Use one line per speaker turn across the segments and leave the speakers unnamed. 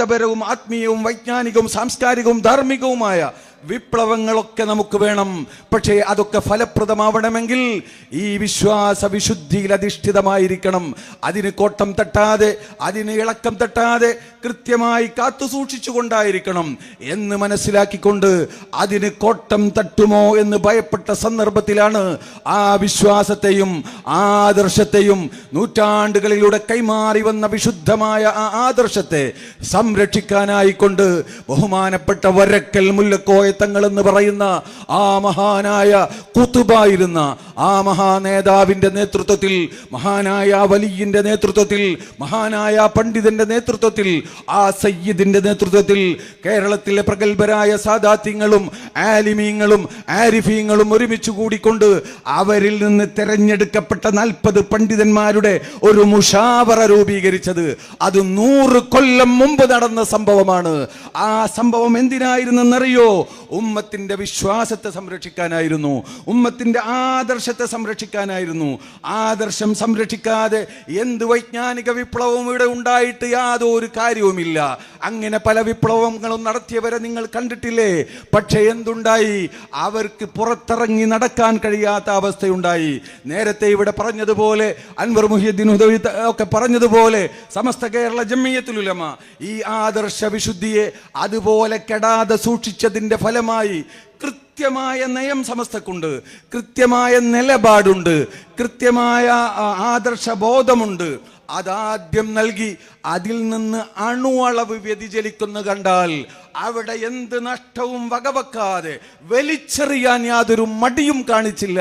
മതപരവും ആത്മീയവും വൈജ്ഞാനികവും സാംസ്കാരികവും ധാർമ്മികവുമായ വിപ്ലവങ്ങളൊക്കെ നമുക്ക് വേണം. പക്ഷേ അതൊക്കെ ഫലപ്രദമാവണമെങ്കിൽ ഈ വിശ്വാസ വിശുദ്ധിയിൽ അധിഷ്ഠിതമായിരിക്കണം. അതിന് കോട്ടം തട്ടാതെ അതിന് ഇളക്കം തട്ടാതെ കൃത്യമായി കാത്തു സൂക്ഷിച്ചുകൊണ്ടായിരിക്കണം എന്ന് മനസ്സിലാക്കിക്കൊണ്ട് അതിന് കോട്ടം തട്ടുമോ എന്ന് ഭയപ്പെട്ട സന്ദർഭത്തിലാണ് ആ വിശ്വാസത്തെയും ആദർശത്തെയും നൂറ്റാണ്ടുകളിലൂടെ കൈമാറി വന്ന വിശുദ്ധമായ ആ ആദർശത്തെ സംരക്ഷിക്കാനായിക്കൊണ്ട് ബഹുമാനപ്പെട്ട വരക്കൽ മുല്ലക്കോയ തങ്ങൾ എന്ന് പറയുന്ന ആ മഹാനായ കുത്തുബായിരുന്ന ആ മഹാനേതാവിന്റെ നേതൃത്വത്തിൽ മഹാനായ വലിയന്റെ നേതൃത്വത്തിൽ മഹാനായ പണ്ഡിതന്റെ നേതൃത്വത്തിൽ ആ സയ്യിദിന്റെ നേതൃത്വത്തിൽ കേരളത്തിലെ പ്രഗത്ഭരായ സാദാത്യങ്ങളും ആലിമീങ്ങളും ആരിഫീങ്ങളും ഒരുമിച്ച് കൂടിക്കൊണ്ട് അവരിൽ നിന്ന് തെരഞ്ഞെടുക്കപ്പെട്ട നാൽപ്പത് പണ്ഡിതന്മാരുടെ ഒരു മുഷാവറ രൂപീകരിച്ചത്. അത് നൂറ് കൊല്ലം മുമ്പ് നടന്ന സംഭവമാണ്. ആ സംഭവം എന്തിനായിരുന്നെന്നറിയോ? ഉമ്മത്തിന്റെ വിശ്വാസത്തെ സംരക്ഷിക്കാനായിരുന്നു. ഉമ്മത്തിന്റെ ആദർശത്തെ സംരക്ഷിക്കാനായിരുന്നു. ആദർശം സംരക്ഷിക്കാതെ എന്ത് വൈജ്ഞാനിക വിപ്ലവവും ഇവിടെ ഉണ്ടായിട്ട് യാതൊരു കാര്യവുമില്ല. അങ്ങനെ പല വിപ്ലവങ്ങളും നടത്തിയവരെ നിങ്ങൾ കണ്ടിട്ടില്ലേ? പക്ഷേ എന്തുണ്ടായി? അവർക്ക് പുറത്തിറങ്ങി നടക്കാൻ കഴിയാത്ത അവസ്ഥയുണ്ടായി. നേരത്തെ ഇവിടെ പറഞ്ഞതുപോലെ അൻവർ മുഹിയുദ്ദീൻ ഉദവി ഒക്കെ പറഞ്ഞതുപോലെ സമസ്ത കേരള ജമ്മിയത്തുലുലമ ഈ ആദർശ വിശുദ്ധിയെ അതുപോലെ കെടാതെ സൂക്ഷിച്ചതിന്റെ ഫലമായി കൃത്യമായ നയം സമസ്തക്കുണ്ട് കൃത്യമായ നിലപാടുണ്ട് കൃത്യമായ ആദർശ ബോധമുണ്ട് അതാദ്യം നൽകി അതിൽ നിന്ന് അണുവളവ് വ്യതിചലിക്കുന്ന കണ്ടാൽ അവിടെ എന്ത് നഷ്ടവും വകവെക്കാതെ വലിച്ചെറിയാൻ യാതൊരു മടിയും കാണിച്ചില്ല.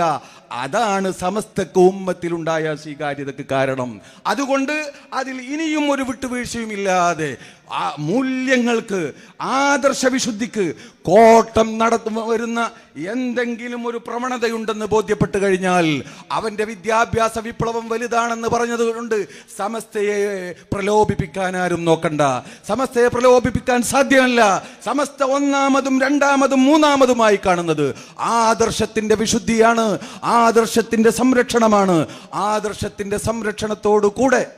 അതാണ് സമസ്തക്ക് ഉമ്മത്തിലുണ്ടായ സ്വീകാര്യതക്ക് കാരണം. അതുകൊണ്ട് അതിൽ ഇനിയും ഒരു വിട്ടുവീഴ്ചയും ഇല്ലാതെ ആ മൂല്യങ്ങൾക്ക് ആദർശ വിശുദ്ധിക്ക് കോട്ടം നടത്തു വരുന്ന എന്തെങ്കിലും ഒരു പ്രവണതയുണ്ടെന്ന് ബോധ്യപ്പെട്ട് കഴിഞ്ഞാൽ അവന്റെ വിദ്യാഭ്യാസ വിപ്ലവം വലുതാണെന്ന് പറഞ്ഞത് കൊണ്ട് സമസ്തയെ പ്രലോഭിപ്പിക്കാൻ ആരും നോക്കണ്ട. സമസ്തയെ പ്രലോഭിപ്പിക്കാൻ സാധ്യമല്ല. സമസ്ത ഒന്നാമതും രണ്ടാമതും മൂന്നാമതുമായി കാണുന്നത് ആദർശത്തിന്റെ വിശുദ്ധിയാണ് ആദർശത്തിന്റെ സംരക്ഷണമാണ്. ആദർശത്തിന്റെ സംരക്ഷണത്തോടു കൂടെ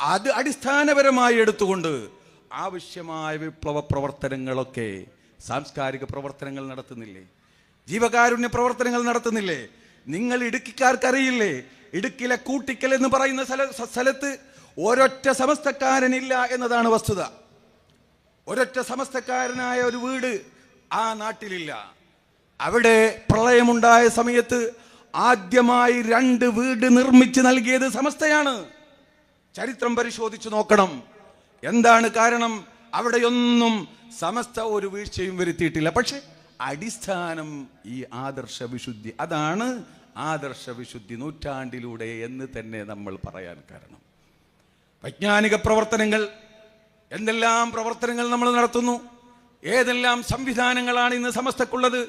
അത് അടിസ്ഥാനപരമായി എടുത്തുകൊണ്ട് ആവശ്യമായ വിപ്ലവ പ്രവർത്തനങ്ങളൊക്കെ സാംസ്കാരിക പ്രവർത്തനങ്ങൾ നടത്തുന്നില്ലേ? ജീവകാരുണ്യ പ്രവർത്തനങ്ങൾ നടത്തുന്നില്ലേ? നിങ്ങൾ ഇടുക്കിക്കാർക്കറിയില്ലേ? ഇടുക്കിലെ കൂട്ടിക്കൽ എന്ന് പറയുന്ന സ്ഥല- സ്ഥലത്ത് ഒരൊറ്റ സമസ്തക്കാരനില്ല എന്നതാണ് വസ്തുത. ഒരൊറ്റ സമസ്തക്കാരനായ ഒരു വീട് ആ നാട്ടിലില്ല. അവിടെ പ്രളയമുണ്ടായ സമയത്ത് ആദ്യമായി രണ്ട് വീട് നിർമ്മിച്ച് നൽകിയത് സമസ്തയാണ്. ചരിത്രം പരിശോധിച്ചു നോക്കണം. എന്താണ് കാരണം? അവിടെയൊന്നും സമസ്ത ഒരു വീഴ്ചയും വരുത്തിയിട്ടില്ല. പക്ഷെ അടിസ്ഥാനം ഈ ആദർശ വിശുദ്ധി. അതാണ് ആദർശ വിശുദ്ധി നൂറ്റാണ്ടിലൂടെ എന്ന് തന്നെ നമ്മൾ പറയാൻ കാരണം. വൈജ്ഞാനിക പ്രവർത്തനങ്ങൾ എന്തെല്ലാം പ്രവർത്തനങ്ങൾ നമ്മൾ നടത്തുന്നു? ഏതെല്ലാം സംവിധാനങ്ങളാണ് ഇന്ന് സമസ്തക്കുള്ളത്?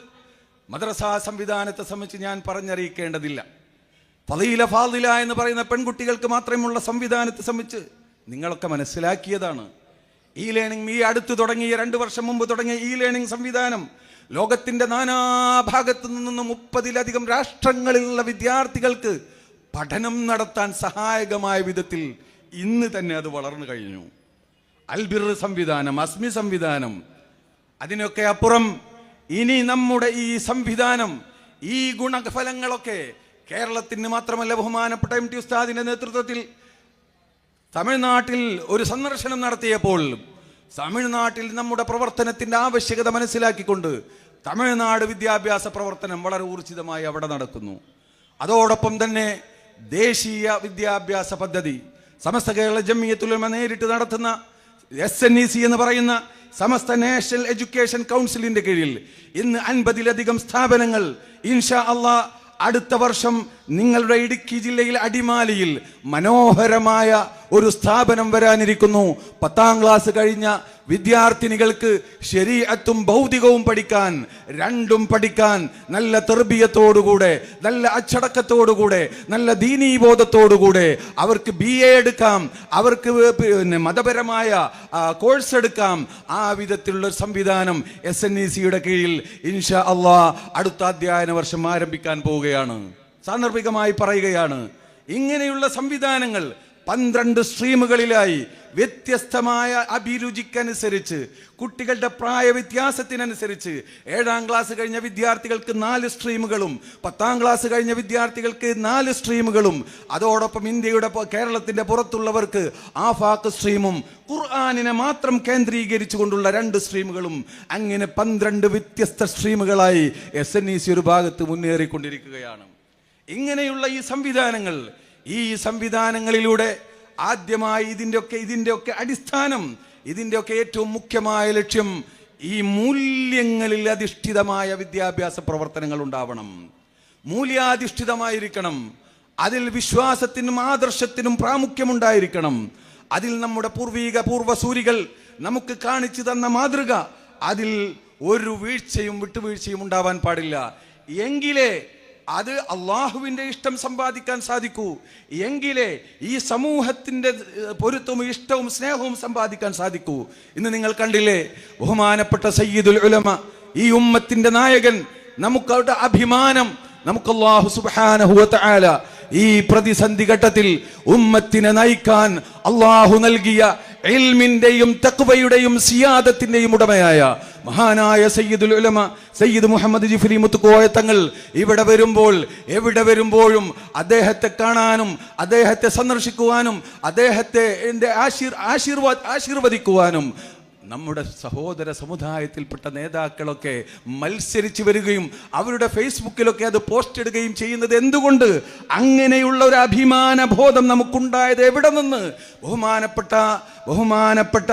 മദ്രസ സംവിധാനത്തെ സംബന്ധിച്ച് ഞാൻ പറഞ്ഞറിയിക്കേണ്ടതില്ല. ഫലീല ഫാദില എന്ന് പറയുന്ന പെൺകുട്ടികൾക്ക് മാത്രമുള്ള സംവിധാനത്തെ സംബന്ധിച്ച് നിങ്ങളൊക്കെ മനസ്സിലാക്കിയതാണ്. ഇ ലേണിംഗ് ഈ അടുത്ത് തുടങ്ങിയ രണ്ട് വർഷം മുമ്പ് തുടങ്ങിയ ഇ ലേണിംഗ് സംവിധാനം ലോകത്തിന്റെ നാനാഭാഗത്തു നിന്നും മുപ്പതിലധികം രാഷ്ട്രങ്ങളിലുള്ള വിദ്യാർത്ഥികൾക്ക് പഠനം നടത്താൻ സഹായകമായ വിധത്തിൽ ഇന്ന് തന്നെ അത് വളർന്നു കഴിഞ്ഞു. അൽബിർ സംവിധാനം അസ്മി സംവിധാനം അതിനൊക്കെ അപ്പുറം ഇനി നമ്മുടെ ഈ സംവിധാനം ഈ ഗുണഫലങ്ങളൊക്കെ കേരളത്തിന് മാത്രമല്ല ബഹുമാനപ്പെട്ട എം ടി ഉസ്താദിന്റെ നേതൃത്വത്തിൽ തമിഴ്നാട്ടിൽ ഒരു സന്ദർശനം നടത്തിയപ്പോൾ തമിഴ്നാട്ടിൽ നമ്മുടെ പ്രവർത്തനത്തിന്റെ ആവശ്യകത മനസ്സിലാക്കിക്കൊണ്ട് തമിഴ്നാട് വിദ്യാഭ്യാസ പ്രവർത്തനം വളരെ ഊർജിതമായി അവിടെ നടക്കുന്നു. അതോടൊപ്പം തന്നെ ദേശീയ വിദ്യാഭ്യാസ പദ്ധതി സമസ്ത കേരള ജമ്മിയത്തുലമ നേരിട്ട് നടത്തുന്ന എസ് എൻ ഇ സി എന്ന് പറയുന്ന സമസ്ത നാഷണൽ എഡ്യൂക്കേഷൻ കൗൺസിലിന്റെ കീഴിൽ ഇന്ന് അൻപതിലധികം സ്ഥാപനങ്ങൾ ഇൻഷാ അള്ളാ അടുത്ത വർഷം നിങ്ങളുടെ ഇടുക്കി ജില്ലയിൽ അടിമാലിയിൽ മനോഹരമായ ഒരു സ്ഥാപനം വരാനിരിക്കുന്നു. പത്താം ക്ലാസ് കഴിഞ്ഞ വിദ്യാർത്ഥിനികൾക്ക് ശരീരത്തും ഭൗതികവും പഠിക്കാൻ രണ്ടും പഠിക്കാൻ നല്ല തെർബിയത്തോടുകൂടെ നല്ല അച്ചടക്കത്തോടുകൂടെ നല്ല ദീനീബോധത്തോടുകൂടെ അവർക്ക് ബി എ എടുക്കാം. അവർക്ക് പിന്നെ മതപരമായ കോഴ്സ് എടുക്കാം. ആ വിധത്തിലുള്ള സംവിധാനം എസ് എൻ ഇ സിയുടെ കീഴിൽ ഇൻഷാ അള്ളാ അടുത്ത അധ്യയന വർഷം ആരംഭിക്കാൻ പോവുകയാണ്. സാന്ദർഭികമായി പറയുകയാണ്. ഇങ്ങനെയുള്ള സംവിധാനങ്ങൾ പന്ത്രണ്ട് സ്ട്രീമുകളിലായി വ്യത്യസ്തമായ അഭിരുചിക്കനുസരിച്ച് കുട്ടികളുടെ പ്രായ വ്യത്യാസത്തിനനുസരിച്ച് ഏഴാം ക്ലാസ് കഴിഞ്ഞ വിദ്യാർത്ഥികൾക്ക് നാല് സ്ട്രീമുകളും പത്താം ക്ലാസ് കഴിഞ്ഞ വിദ്യാർത്ഥികൾക്ക് നാല് സ്ട്രീമുകളും അതോടൊപ്പം ഇന്ത്യയുടെ കേരളത്തിന്റെ പുറത്തുള്ളവർക്ക് ആഫാക്ക് സ്ട്രീമും ഖുർആാനിനെ മാത്രം കേന്ദ്രീകരിച്ചു കൊണ്ടുള്ള രണ്ട് സ്ട്രീമുകളും അങ്ങനെ പന്ത്രണ്ട് വ്യത്യസ്ത സ്ട്രീമുകളായി എസ് എൻ ഇ സി ഒരു ഭാഗത്ത് മുന്നേറിക്കൊണ്ടിരിക്കുകയാണ്. ഇങ്ങനെയുള്ള ഈ സംവിധാനങ്ങൾ ഈ സംവിധാനങ്ങളിലൂടെ ആദ്യമായി ഇതിന്റെയൊക്കെ ഇതിന്റെയൊക്കെ അടിസ്ഥാനം ഇതിന്റെയൊക്കെ ഏറ്റവും മുഖ്യമായ ലക്ഷ്യം ഈ മൂല്യങ്ങളിൽ അധിഷ്ഠിതമായ വിദ്യാഭ്യാസ പ്രവർത്തനങ്ങൾ ഉണ്ടാവണം. മൂല്യാധിഷ്ഠിതമായിരിക്കണം. അതിൽ വിശ്വാസത്തിനും ആദർശത്തിനും പ്രാമുഖ്യമുണ്ടായിരിക്കണം. അതിൽ നമ്മുടെ പൂർവീക പൂർവസൂരികൾ നമുക്ക് കാണിച്ചു തന്ന മാതൃക അതിൽ ഒരു വീഴ്ചയും വിട്ടുവീഴ്ചയും ഉണ്ടാവാൻ പാടില്ല. എങ്കിലേ അത് അള്ളാഹുവിന്റെ ഇഷ്ടം സമ്പാദിക്കാൻ സാധിക്കൂ. എങ്കിലേ ഈ സമൂഹത്തിന്റെ പൊരുത്തവും ഇഷ്ടവും സ്നേഹവും സമ്പാദിക്കാൻ സാധിക്കൂ. ഇന്ന് നിങ്ങൾ കണ്ടില്ലേ ബഹുമാനപ്പെട്ട സയ്യിദുൽ ഉലമ ഈ ഉമ്മത്തിന്റെ നായകൻ നമുക്കവിടെ അഭിമാനം നമുക്ക് അള്ളാഹു സുബാനഹുല ഈ പ്രതിസന്ധി ഘട്ടത്തിൽ ഉമ്മത്തിനെ നയിക്കാൻ അള്ളാഹു നൽകിയ എൽമിന്റെയും തക്വയുടെയും സിയാദത്തിന്റെയും ഉടമയായ മഹാനായ സയ്യിദുൽ ഉലമ സയ്യിദ് മുഹമ്മദ് ജിഫ്രി മുത്തുക്കോയ തങ്ങൾ ഇവിടെ വരുമ്പോൾ എവിടെ വരുമ്പോഴും അദ്ദേഹത്തെ കാണാനും അദ്ദേഹത്തെ സന്ദർശിക്കുവാനും അദ്ദേഹത്തെ എന്റെ ആശീർ ആശീർവാ ആശീർവദിക്കുവാനും നമ്മുടെ സഹോദര സമുദായത്തിൽപ്പെട്ട നേതാക്കളൊക്കെ മത്സരിച്ചു വരികയും അവരുടെ ഫേസ്ബുക്കിലൊക്കെ അത് പോസ്റ്റ് ഇടുകയും ചെയ്യുന്നത് എന്തുകൊണ്ട്? അങ്ങനെയുള്ള ഒരു അഭിമാന ബോധം നമുക്കുണ്ടായത് എവിടെ നിന്ന്? ബഹുമാനപ്പെട്ട ബഹുമാനപ്പെട്ട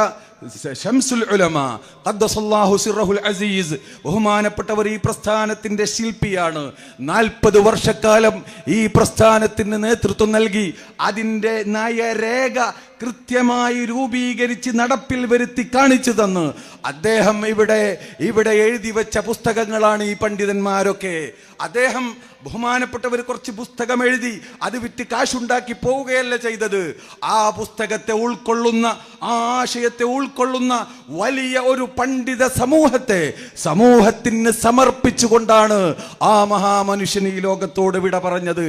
ഷംസുൽ ഉലമ ഖദ്ദസല്ലാഹു സിറഹുൽ അസീസ് ബഹുമാനപ്പെട്ടവർ ഈ പ്രസ്ഥാനത്തിന്റെ ശില്പിയാണ്. നാൽപ്പത് വർഷക്കാലം ഈ പ്രസ്ഥാനത്തിന് നേതൃത്വം നൽകി അതിന്റെ നയരേഖ കൃത്യമായി രൂപീകരിച്ച് നടപ്പിൽ വരുത്തി കാണിച്ചു തന്ന്. അദ്ദേഹം ഇവിടെ ഇവിടെ എഴുതി വെച്ച പുസ്തകങ്ങളാണ് ഈ പണ്ഡിതന്മാരൊക്കെ. അദ്ദേഹം ബഹുമാനപ്പെട്ടവർ കുറച്ച് പുസ്തകം എഴുതി അത് വിറ്റ് കാശുണ്ടാക്കി പോവുകയല്ല ചെയ്തത്. ആ പുസ്തകത്തെ ഉൾക്കൊള്ളുന്ന ആ ആശയത്തെ ഉൾക്കൊള്ളുന്ന വലിയ ഒരു പണ്ഡിത സമൂഹത്തെ സമൂഹത്തിന് സമർപ്പിച്ചുകൊണ്ടാണ് ആ മഹാമനുഷ്യൻ ഈ ലോകത്തോട് വിട പറഞ്ഞത്.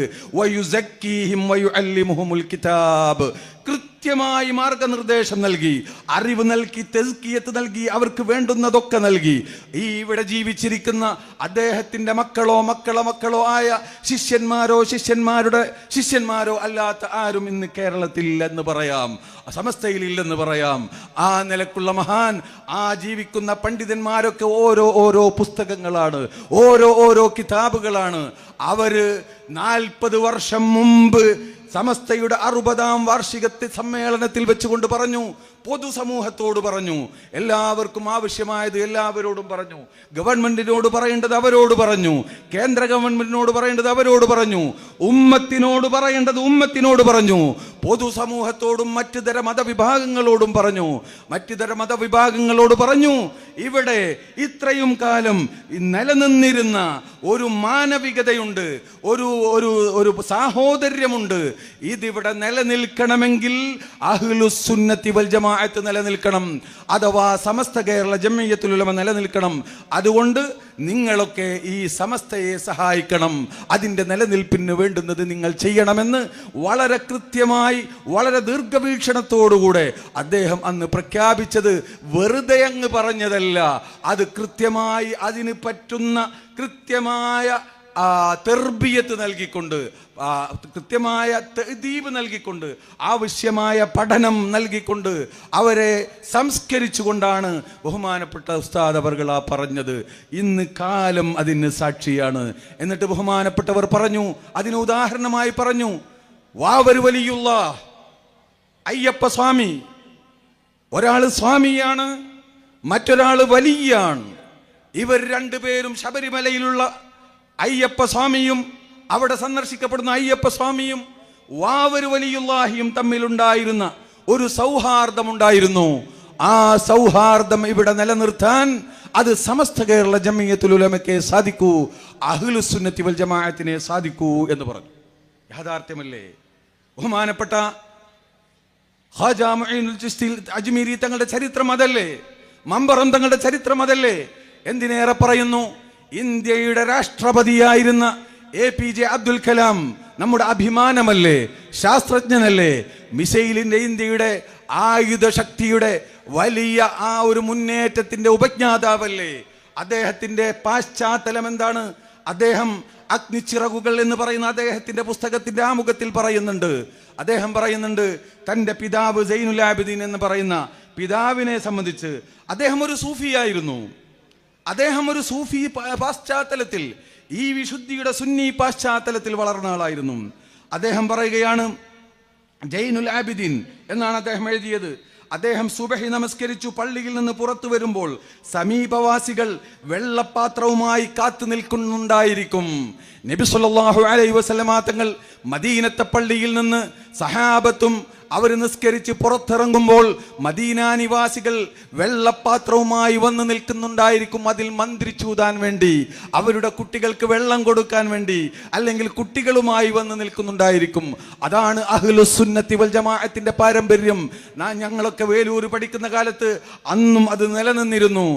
വയുഅല്ലിമുഹുമുൽ കിതാബ്. കൃത്യമായി മാർഗനിർദ്ദേശം നൽകി അറിവ് നൽകി തെസ്കിയത്ത് നൽകി അവർക്ക് വേണ്ടുന്നതൊക്കെ നൽകി. ഈ ഇവിടെ ജീവിച്ചിരിക്കുന്ന അദ്ദേഹത്തിന്റെ മക്കളോ മക്കളോ മക്കളോ ആയ ശിഷ്യന്മാരോ ശിഷ്യന്മാരുടെ ശിഷ്യന്മാരോ അല്ലാത്ത ആരും ഇന്ന് കേരളത്തിൽ ഇല്ലെന്ന് പറയാം. സമസ്തയിൽ ഇല്ലെന്ന് പറയാം. ആ നിലക്കുള്ള മഹാൻ ആ ജീവിക്കുന്ന പണ്ഡിതന്മാരൊക്കെ ഓരോ ഓരോ പുസ്തകങ്ങളാണ്. ഓരോ ഓരോ കിതാബുകളാണ്. അവർ നാൽപ്പത് വർഷം മുമ്പ് സമസ്തയുടെ അറുപതാം വാർഷികത്തെ സമ്മേളനത്തിൽ വെച്ചുകൊണ്ട് പറഞ്ഞു പൊതുസമൂഹത്തോട് പറഞ്ഞു എല്ലാവർക്കും ആവശ്യമായത് എല്ലാവരോടും പറഞ്ഞു ഗവൺമെന്റിനോട് പറയേണ്ടത് അവരോട് പറഞ്ഞു കേന്ദ്ര ഗവൺമെന്റിനോട് പറയേണ്ടത് അവരോട് പറഞ്ഞു ഉമ്മത്തിനോട് പറയേണ്ടത് ഉമ്മത്തിനോട് പറഞ്ഞു പൊതുസമൂഹത്തോടും മറ്റു തര മതവിഭാഗങ്ങളോടും പറഞ്ഞു മറ്റു തര മതവിഭാഗങ്ങളോട് പറഞ്ഞു. ഇവിടെ ഇത്രയും കാലം നിലനിന്നിരുന്ന ഒരു മാനവികതയുണ്ട് ഒരു ഒരു ഒരു സാഹോദര്യമുണ്ട് ഇതിവിടെ നിലനിൽക്കണമെങ്കിൽ അഹ്ലുസുന്നത്തി വൽ ജമാഅത്ത് നിലനിൽക്കണം അഥവാ സമസ്ത കേരള ജമിയത്തുലുലമ നിലനിൽക്കണം. അതുകൊണ്ട് നിങ്ങളൊക്കെ ഈ സമസ്തയെ സഹായിക്കണം. അതിന്റെ നിലനിൽപ്പിന് വേണ്ടുന്നത് നിങ്ങൾ ചെയ്യണമെന്ന് വളരെ കൃത്യമായി വളരെ ദീർഘവീക്ഷണത്തോടുകൂടെ അദ്ദേഹം അന്ന് പ്രഖ്യാപിച്ചത് വെറുതെ അങ്ങ് പറഞ്ഞതല്ല. അത് കൃത്യമായി അതിന് പറ്റുന്ന കൃത്യമായ തെർബിയത്ത് നൽകിക്കൊണ്ട് കൃത്യമായ തെദീബ് നൽകിക്കൊണ്ട് ആവശ്യമായ പഠനം നൽകിക്കൊണ്ട് അവരെ സംസ്കരിച്ചുകൊണ്ടാണ് ബഹുമാനപ്പെട്ട ഉസ്താദ് അവർകൾ ആ പറഞ്ഞത്. ഇന്ന് കാലം അതിന് സാക്ഷിയാണ്. എന്നിട്ട് ബഹുമാനപ്പെട്ടവർ പറഞ്ഞു അതിന് ഉദാഹരണമായി പറഞ്ഞു വാവരു വലിയുള്ള അയ്യപ്പ സ്വാമി ഒരാൾ സ്വാമിയാണ് മറ്റൊരാൾ വലിയാണ്. ഇവർ രണ്ടുപേരും ശബരിമലയിലുള്ള അയ്യപ്പ സ്വാമിയും അവിടെ സന്ദർശിക്കപ്പെടുന്ന അയ്യപ്പ സ്വാമിയും വാവരു വലിയുള്ളാഹിയും തമ്മിലുണ്ടായിരുന്ന ഒരു സൗഹാർദ്ദമുണ്ടായിരുന്നു. ആ സൗഹാർദ്ദം ഇവിടെ നിലനിർത്താൻ അത് സമസ്ത കേരള ജമിയത്തുൽ ഉലമയ്ക്ക് സാധിക്കൂ അഹ്ലുസുന്നത്തി വൽ ജമാഅത്തിനെ സാധിക്കൂ എന്ന് പറഞ്ഞു. യാഥാർത്ഥ്യമല്ലേ? ബഹുമാനപ്പെട്ട അജ്മീരി തങ്ങളുടെ ചരിത്രം അതല്ലേ? മമ്പറം തങ്ങളുടെ ചരിത്രം അതല്ലേ? എന്തിനേറെ പറയുന്നു? ഇന്ത്യയുടെ രാഷ്ട്രപതിയായിരുന്ന A P J Abdul Kalam നമ്മുടെ അഭിമാനമല്ലേ ശാസ്ത്രജ്ഞനല്ലേ? മിസൈലിന്റെ ഇന്ത്യയുടെ ആയുധശക്തിയുടെ വലിയ ആ ഒരു മുന്നേറ്റത്തിന്റെ ഉപജ്ഞാതാവല്ലേ? അദ്ദേഹത്തിന്റെ പാശ്ചാത്തലം എന്താണ്? അദ്ദേഹം അഗ്നിച്ചിറകുകൾ എന്ന് പറയുന്ന അദ്ദേഹത്തിന്റെ പുസ്തകത്തിന്റെ ആമുഖത്തിൽ പറയുന്നുണ്ട്. അദ്ദേഹം പറയുന്നുണ്ട് തന്റെ പിതാവ് ആബിദീൻ എന്ന് പറയുന്ന പിതാവിനെ സംബന്ധിച്ച് അദ്ദേഹം ഒരു സൂഫിയായിരുന്നു. അദ്ദേഹം ഒരു സൂഫി പാശ്ചാത്തലത്തിൽ ഈ വിശുദ്ധിയുടെ സുന്നി പാശ്ചാത്തലത്തിൽ വളർന്ന ആളായിരുന്നു. അദ്ദേഹം പറയുകയാണ് ജൈനുൽ ആബിദീൻ എന്നാണ് അദ്ദേഹം എഴുതിയത്. അദ്ദേഹം സുബഹി നമസ്കരിച്ചു പള്ളിയിൽ നിന്ന് പുറത്തു വരുമ്പോൾ സമീപവാസികൾ വെള്ളപ്പാത്രവുമായി കാത്തു നിൽക്കുന്നുണ്ടായിരിക്കും. നബി സല്ലല്ലാഹു അലൈഹി വസല്ലമ തങ്ങൾ മദീനത്തെ പള്ളിയിൽ നിന്ന് സഹാബത്തും അവർ നിസ്കരിച്ച് പുറത്തിറങ്ങുമ്പോൾ മദീന നിവാസികൾ വെള്ളപ്പാത്രവുമായി വന്ന് നിൽക്കുന്നുണ്ടായിരിക്കും. അതിൽ മന്ത്രിച്ചൂതാൻ വേണ്ടി അവരുടെ കുട്ടികൾക്ക് വെള്ളം കൊടുക്കാൻ വേണ്ടി അല്ലെങ്കിൽ കുട്ടികളുമായി വന്ന് നിൽക്കുന്നുണ്ടായിരിക്കും. അതാണ് അഹ്ലുസുന്നത്തി വൽ ജമാഅത്തിന്റെ പാരമ്പര്യം. ഞങ്ങളൊക്കെ വേലൂർ പഠിക്കുന്ന കാലത്ത് അന്നും അത് നിലനിന്നിരുന്നു.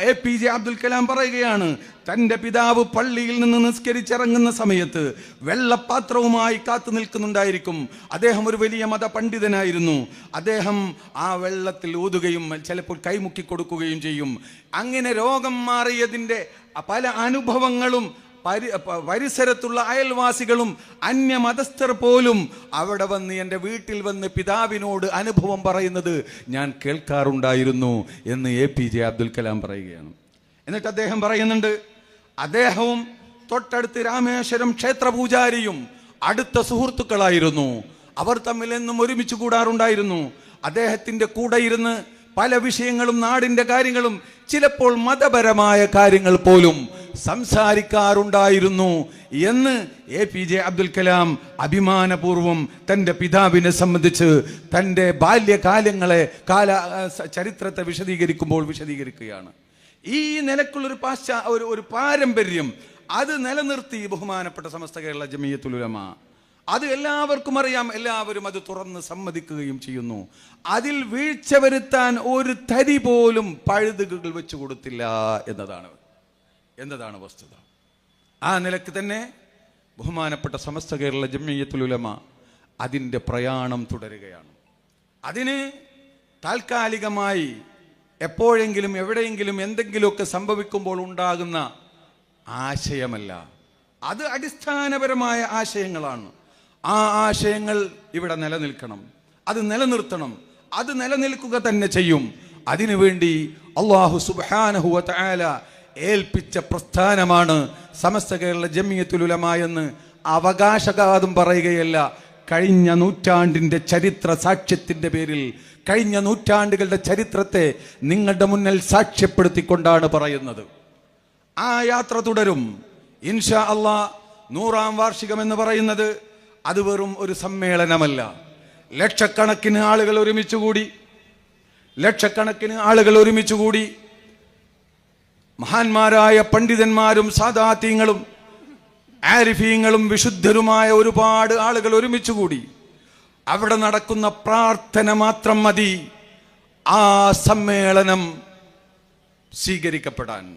A P J Abdul Kalam പറയുകയാണ് തന്റെ പിതാവ് പള്ളിയിൽ നിന്ന് നിസ്കരിച്ചിറങ്ങുന്ന സമയത്ത് വെള്ളപ്പാത്രവുമായി കാത്തു നിൽക്കുന്നുണ്ടായിരിക്കും. അദ്ദേഹം ഒരു വലിയ മതപണ്ഡിതനായിരുന്നു അദ്ദേഹം ആ വെള്ളത്തിൽ ഊതുകയും ചിലപ്പോൾ കൈമുക്കി കൊടുക്കുകയും ചെയ്യും. അങ്ങനെ രോഗം മാറിയതിന്റെ പല അനുഭവങ്ങളും പരി പരിസരത്തുള്ള അയൽവാസികളും അന്യമതസ്ഥർ പോലും അവിടെ വന്ന് എന്റെ വീട്ടിൽ വന്ന് പിതാവിനോട് അനുഭവം പറയുന്നത് ഞാൻ കേൾക്കാറുണ്ടായിരുന്നു എന്ന് A P J Abdul Kalam പറയുകയാണ്. എന്നിട്ട് അദ്ദേഹം പറയുന്നുണ്ട് അദ്ദേഹവും തൊട്ടടുത്ത് രാമേശ്വരം ക്ഷേത്ര പൂജാരിയും അടുത്ത സുഹൃത്തുക്കളായിരുന്നു. അവർ തമ്മിൽ എന്നും ഒരുമിച്ച് കൂടാറുണ്ടായിരുന്നു. അദ്ദേഹത്തിന്റെ കൂടെ ഇരുന്ന് പല വിഷയങ്ങളും നാടിന്റെ കാര്യങ്ങളും ചിലപ്പോൾ മതപരമായ കാര്യങ്ങൾ പോലും സംസാരിക്കാറുണ്ടായിരുന്നു എന്ന് A P J Abdul Kalam അഭിമാനപൂർവം തന്റെ പിതാവിനെ സംബന്ധിച്ച് തന്റെ ബാല്യകാലങ്ങളെ കാല ചരിത്രത്തെ വിശദീകരിക്കുമ്പോൾ വിശദീകരിക്കുകയാണ്. ഈ നിലക്കുള്ളൊരു പാശ്ചാ ഒരു ഒരു പാരമ്പര്യം അത് നിലനിർത്തി ബഹുമാനപ്പെട്ട സമസ്ത കേരള ജമീയത്തുലുലമ അത് എല്ലാവർക്കും അറിയാം എല്ലാവരും അത് തുറന്ന് സമ്മതിക്കുകയും ചെയ്യുന്നു. അതിൽ വീഴ്ച വരുത്താൻ ഒരു തരി പോലും പഴുതുകൾ വെച്ചു കൊടുത്തില്ല എന്നതാണ് എന്നതാണ് വസ്തുത. ആ നിലയ്ക്ക് തന്നെ ബഹുമാനപ്പെട്ട സമസ്ത കേരള ജമീയത്തുലുലമ അതിന്റെ പ്രയാണം തുടരുകയാണ്. അതിന് താൽക്കാലികമായി എപ്പോഴെങ്കിലും എവിടെയെങ്കിലും എന്തെങ്കിലുമൊക്കെ സംഭവിക്കുമ്പോൾ ഉണ്ടാകുന്ന ആശയമല്ല. അത് അടിസ്ഥാനപരമായ ആശയങ്ങളാണ്. ആ ആശയങ്ങൾ ഇവിടെ നിലനിൽക്കണം. അത് നിലനിർത്തണം. അത് നിലനിൽക്കുക തന്നെ ചെയ്യും. അതിനുവേണ്ടി അള്ളാഹു സുബാനഹുവ തആല ഏൽപ്പിച്ച പ്രസ്ഥാനമാണ് സമസ്ത കേരള ജമിയത്തുലുലമ എന്ന് അവകാശഘാതം പറയുകയല്ല. കഴിഞ്ഞ നൂറ്റാണ്ടിന്റെ ചരിത്ര സാക്ഷ്യത്തിന്റെ പേരിൽ കഴിഞ്ഞ നൂറ്റാണ്ടുകളുടെ ചരിത്രത്തെ നിങ്ങളുടെ മുന്നിൽ സാക്ഷ്യപ്പെടുത്തിക്കൊണ്ടാണ് പറയുന്നത്. ആ യാത്ര തുടരും. ഇൻഷാ അള്ളാ നൂറാം വാർഷികം എന്ന് പറയുന്നത് അത് വെറും ഒരു സമ്മേളനമല്ല. ലക്ഷക്കണക്കിന് ആളുകൾ ഒരുമിച്ച് കൂടി. ലക്ഷക്കണക്കിന് ആളുകൾ ഒരുമിച്ച് കൂടി. മഹാന്മാരായ പണ്ഡിതന്മാരും സാധാത്യങ്ങളും ആരിഫീങ്ങളും വിശുദ്ധരുമായ ഒരുപാട് ആളുകൾ ഒരുമിച്ച് കൂടി. അവിടെ നടക്കുന്ന പ്രാർത്ഥന മാത്രം മതി. ആ സമ്മേളനം സ്വീകരിക്കപ്പെടാൻ.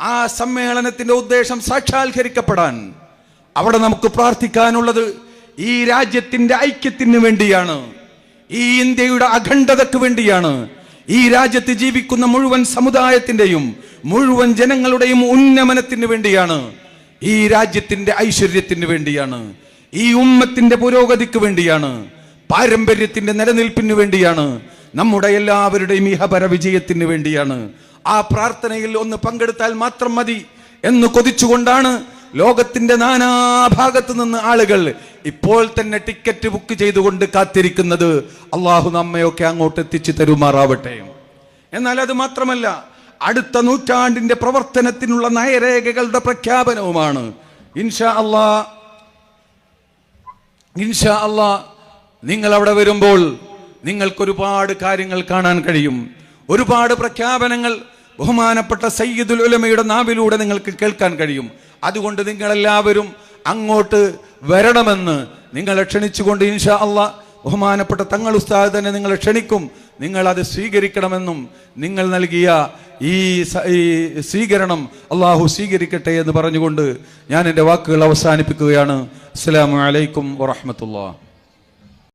ആ സമ്മേളനത്തിന്റെ ഉദ്ദേശം സാക്ഷാത്കരിക്കപ്പെടാൻ. അവിടെ നമുക്ക് പ്രാർത്ഥിക്കാനുള്ളത് ഈ രാജ്യത്തിന്റെ ഐക്യത്തിന് വേണ്ടിയാണ്. ഈ ഇന്ത്യയുടെ അഖണ്ഡതയ്ക്ക് വേണ്ടിയാണ്. ഈ രാജ്യത്ത് ജീവിക്കുന്ന മുഴുവൻ സമുദായത്തിന്റെയും മുഴുവൻ ജനങ്ങളുടെയും ഉന്നമനത്തിന് വേണ്ടിയാണ്. ഈ രാജ്യത്തിന്റെ ഐശ്വര്യത്തിന് വേണ്ടിയാണ്. ഈ ഉമ്മത്തിന്റെ പുരോഗതിക്ക് വേണ്ടിയാണ് പാരമ്പര്യത്തിന്റെ നിലനിൽപ്പിന് വേണ്ടിയാണ് നമ്മുടെ എല്ലാവരുടെയും ഇഹപര വിജയത്തിന് വേണ്ടിയാണ്. ആ പ്രാർത്ഥനയിൽ ഒന്ന് പങ്കെടുത്താൽ മാത്രം മതി എന്ന് കൊതിച്ചുകൊണ്ടാണ് ലോകത്തിന്റെ നാനാഭാഗത്ത് നിന്ന് ആളുകൾ ഇപ്പോൾ തന്നെ ടിക്കറ്റ് ബുക്ക് ചെയ്തുകൊണ്ട് കാത്തിരിക്കുന്നത്. അള്ളാഹു നമ്മയൊക്കെ അങ്ങോട്ട് എത്തിച്ചു തരുമാറാവട്ടെ. എന്നാൽ അത് മാത്രമല്ല അടുത്ത നൂറ്റാണ്ടിന്റെ പ്രവർത്തനത്തിനുള്ള നയരേഖകളുടെ പ്രഖ്യാപനവുമാണ്. ഇൻഷാ അള്ളാ ഇൻഷാ അള്ളാ നിങ്ങൾ അവിടെ വരുമ്പോൾ നിങ്ങൾക്ക് ഒരുപാട് കാര്യങ്ങൾ കാണാൻ കഴിയും. ഒരുപാട് പ്രഖ്യാപനങ്ങൾ ബഹുമാനപ്പെട്ട സയ്യിദുൽ ഉലമയുടെ നാവിലൂടെ നിങ്ങൾക്ക് കേൾക്കാൻ കഴിയും. അതുകൊണ്ട് നിങ്ങളെല്ലാവരും അങ്ങോട്ട് വരണമെന്ന് നിങ്ങളെ ക്ഷണിച്ചുകൊണ്ട് ഇൻഷാ അള്ളാ ബഹുമാനപ്പെട്ട തങ്ങൾ ഉസ്താദ് തന്നെ നിങ്ങളെ ക്ഷണിക്കും. നിങ്ങൾ അത് സ്വീകരിക്കണമെന്നും നിങ്ങൾ നൽകിയ ഈ സ്വീകരണം അള്ളാഹു സ്വീകരിക്കട്ടെ എന്ന് പറഞ്ഞുകൊണ്ട് ഞാൻ എന്റെ വാക്കുകൾ അവസാനിപ്പിക്കുകയാണ്. അസ്സലാമു അലൈക്കും വറഹ്മത്തുള്ളാഹി.